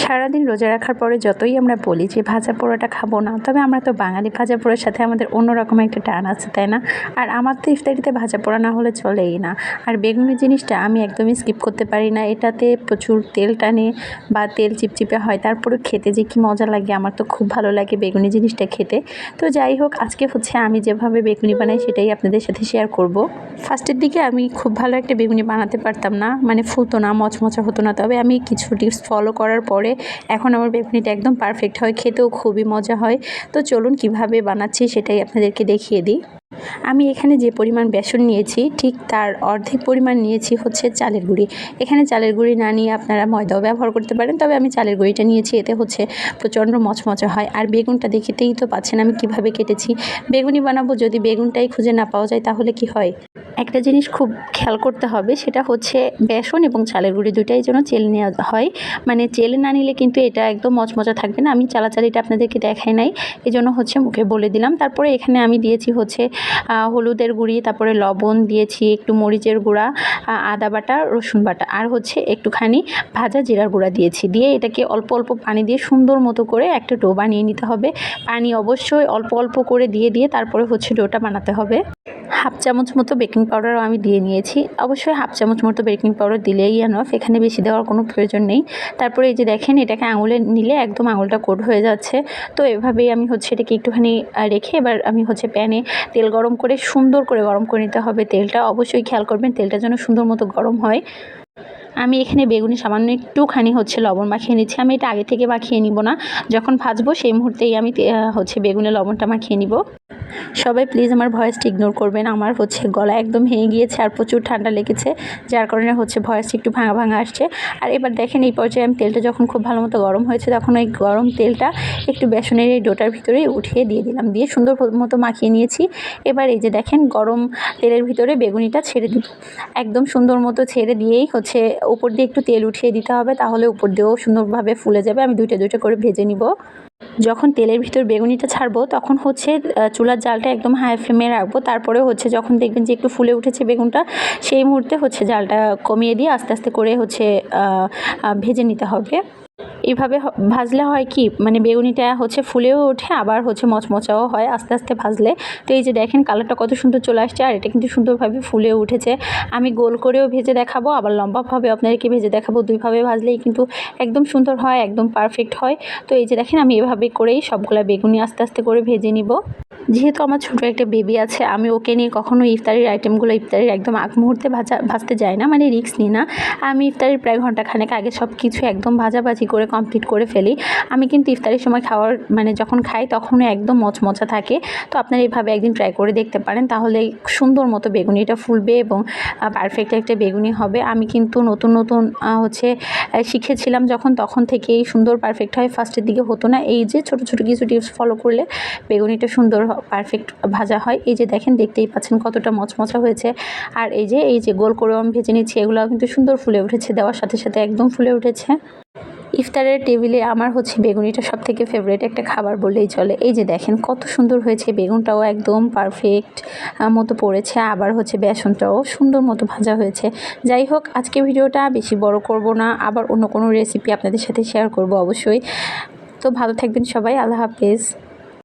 সারাদিন রোজা রাখার পরে যতই আমরা বলি যে ভাজা পোড়াটা খাব না, তবে আমরা তো বাঙালি ভাজা পোড়ার সাথে আমাদের অন্যরকম একটা টান আছে, তাই না? আর আমার তো ইফতারিতে ভাজা পোড়া না হলে চলেই না। আর বেগুনি জিনিসটা আমি একদমই স্কিপ করতে পারি না। এটাতে প্রচুর তেল টানে বা তেল চিপচিপে হয় তারপরে খেতে যে কী মজা লাগে, আমার তো খুব ভালো লাগে বেগুনি জিনিসটা খেতে। তো যাই হোক, আজকে হচ্ছে আমি যেভাবে বেগুনি বানাই সেটাই আপনাদের সাথে শেয়ার করব। ফার্স্টের দিকে আমি খুব ভালো একটা বেগুনি বানাতে পারতাম না মানে ফুতো না, মচমচা হতো না, তবে আমি কিছু টিপস ফলো করার পরে এখন আমার বেগুনিটা একদম পারফেক্ট হয়, খেতেও খুবই মজা হয়। তো চলুন কীভাবে বানাচ্ছি সেটাই আপনাদেরকে দেখিয়ে দিই। আমি এখানে যে পরিমাণ বেসন নিয়েছি, ঠিক তার অর্ধেক পরিমাণ নিয়েছি হচ্ছে চালের গুঁড়ি। এখানে চালের গুঁড়ি না নিয়ে আপনারা ময়দাও ব্যবহার করতে পারেন, তবে আমি চালের গুঁড়িটা নিয়েছি, এতে হচ্ছে প্রচণ্ড মচমচা হয়। আর বেগুনটা দেখতেই তো পাচ্ছেন আমি কীভাবে কেটেছি। বেগুনি বানাবো, যদি বেগুনটাই খুঁজে না পাওয়া যায় তাহলে কি হয়? একটা জিনিস খুব খেয়াল করতে হবে, সেটা হচ্ছে বেসন এবং চালের গুঁড়ি দুটাই যেন চেল নেওয়া হয়। মানে চেলে না নিলে কিন্তু এটা একদম মচমচা থাকবে না। আমি চালাচালিটা আপনাদেরকে দেখাই নাই এই জন্য হচ্ছে মুখে বলে দিলাম। তারপরে এখানে আমি দিয়েছি হচ্ছে হলুদের গুঁড়ি, তারপরে লবণ, দিয়েছি একটু মরিচের গুঁড়া আদা বাটা, রসুন বাটা, আর হচ্ছে একটুখানি ভাজা জিরার গুঁড়া দিয়েছি। দিয়ে এটাকে অল্প অল্প পানি দিয়ে সুন্দর মতো করে একটা ডো বানিয়ে নিতে হবে। পানি অবশ্যই অল্প অল্প করে দিয়ে দিয়ে তারপরে হচ্ছে ডোটা বানাতে হবে। হাফ চামচ মতো বেকিং পাউডারও আমি দিয়ে নিয়েছি। অবশ্যই হাফ চামচ মতো বেকিং পাউডার দিলেই এনফ এখানে বেশি দেওয়ার কোনো প্রয়োজন নেই। তারপরে এই যে দেখেন, এটাকে আঙুলে নিলে একদম আঙুলটা কোট হয়ে যাচ্ছে। তো এভাবেই আমি হচ্ছে এটাকে একটুখানি রেখে এবার আমি হচ্ছে প্যানে তেল গরম করে, সুন্দর করে গরম করে নিতে হবে তেলটা। অবশ্যই খেয়াল করবেন, তেলটা যেন সুন্দর মতো গরম হয়। আমি এখানে বেগুনি সামান্য একটুখানি হচ্ছে লবণ মাখিয়ে নিচ্ছি। আমি এটা আগে থেকে মাখিয়ে নিব না। যখন ভাজবো সেই মুহূর্তেই আমি হচ্ছে বেগুনে লবণটা মাখিয়ে নিব। সবাই প্লিজ আমার ভয়েসটা ইগনোর করবেন। আমার হচ্ছে গলা একদম ভেঙে গিয়েছে আর প্রচুর ঠান্ডা লেগেছে, যার কারণে হচ্ছে ভয়েসটা একটু ভাঙা ভাঙা আসছে। আর এবার দেখেন এই পর্যায়ে আমি তেলটা যখন খুব ভালো মতো গরম হয়েছে, তখন ওই গরম তেলটা একটু বেসনের এই ডোটার ভিতরে উঠিয়ে দিয়ে দিলাম। দিয়ে সুন্দর মতো মাখিয়ে নিয়েছি। এবার এই যে দেখেন গরম তেলের ভিতরে বেগুনিটা ছেড়ে দিব একদম সুন্দর মতো ছেড়ে দিয়েই হচ্ছে উপর দিয়ে একটু তেল উঠিয়ে দিতে হবে, তাহলে উপর দিয়েও সুন্দরভাবে ফুলে যাবে। আমি দুইটা দুইটা করে ভেজে নিব। যখন তেলের ভিতর বেগুনিটা ছাড়বো, তখন হচ্ছে চুলার জালটা একদম হাই ফ্লেমে রাখব। তারপরে হচ্ছে যখন দেখবেন যে একটু ফুলে উঠেছে বেগুনটা, সেই মুহূর্তে হচ্ছে জালটা কমিয়ে দিয়ে আস্তে আস্তে করে হচ্ছে ভেজে নিতে হবে। এইভাবে হ- ভাজলে হয় কি? মানে বেগুনিটা হচ্ছে ফুলেও ওঠে, আবার হচ্ছে মচমচাও হয় আস্তে আস্তে ভাজলে। তো এই যে দেখেন কালারটা কত সুন্দর চলে আসছে, আর এটা কিন্তু সুন্দরভাবে ফুলে উঠেছে। আমি গোল করেও ভেজে দেখাবো, আবার লম্বাভাবে আপনাদেরকে ভেজে দেখাবো। দুইভাবে ভাজলেই কিন্তু একদম সুন্দর হয়, একদম পারফেক্ট হয়। তো এই যে দেখেন আমি এভাবে করেই সবগুলা বেগুনি আস্তে আস্তে করে ভেজে নিব। যেহেতু আমার ছোটো একটা বেবি আছে, আমি ওকে নিয়ে কখনো ইফতারির আইটেমগুলো ইফতারির একদম আগ মুহূর্তে ভাজা, ভাজতে যাই না মানে রিস্ক নিই না। আমি ইফতারির প্রায় ঘন্টাখানেক আগে সব কিছু একদম ভাজাভাজি করে কমপ্লিট করে ফেলি। আমি কিন্তু ইফতারির সময় খাওয়ার মানে যখন খাই তখনও একদম মচমচা থাকে। তো আপনারা এইভাবে একদিন ট্রাই করে দেখতে পারেন, তাহলে সুন্দর মতো বেগুনিটা ফুলবে এবং পারফেক্ট একটা বেগুনি হবে। আমি কিন্তু নতুন নতুন হচ্ছে শিখেছিলাম যখন, তখন থেকেই সুন্দর পারফেক্ট হয়। ফার্স্টের দিকে হতো না। এই যে ছোট ছোট কিছু টিপস ফলো করলে বেগুনিটা সুন্দর পারফেক্ট ভাজা হয়। এই যে দেখেন, দেখতেই পাচ্ছেন কতটা মচমচা হয়েছে। আর এই যে এই যে গোল করেও আমি ভেজে নিচ্ছি, এগুলোও কিন্তু সুন্দর ফুলে উঠেছে, দেওয়ার সাথে সাথে একদম ফুলে উঠেছে। ইফতারের টেবিলে আমার হচ্ছে বেগুনিটা সব থেকে ফেভারিট একটা খাবার বললেই চলে। এই যে দেখেন, কত সুন্দর হয়েছে, বেগুনটাও একদম পারফেক্ট মতো পড়েছে। আবার হচ্ছে বেসনটাও সুন্দর মতো ভাজা হয়েছে। যাই হোক আজকে ভিডিওটা বেশি বড় করব না, আবার অন্য কোনো রেসিপি আপনাদের সাথে শেয়ার করব অবশ্যই। তো ভালো থাকবেন সবাই, আল্লাহ হাফেজ।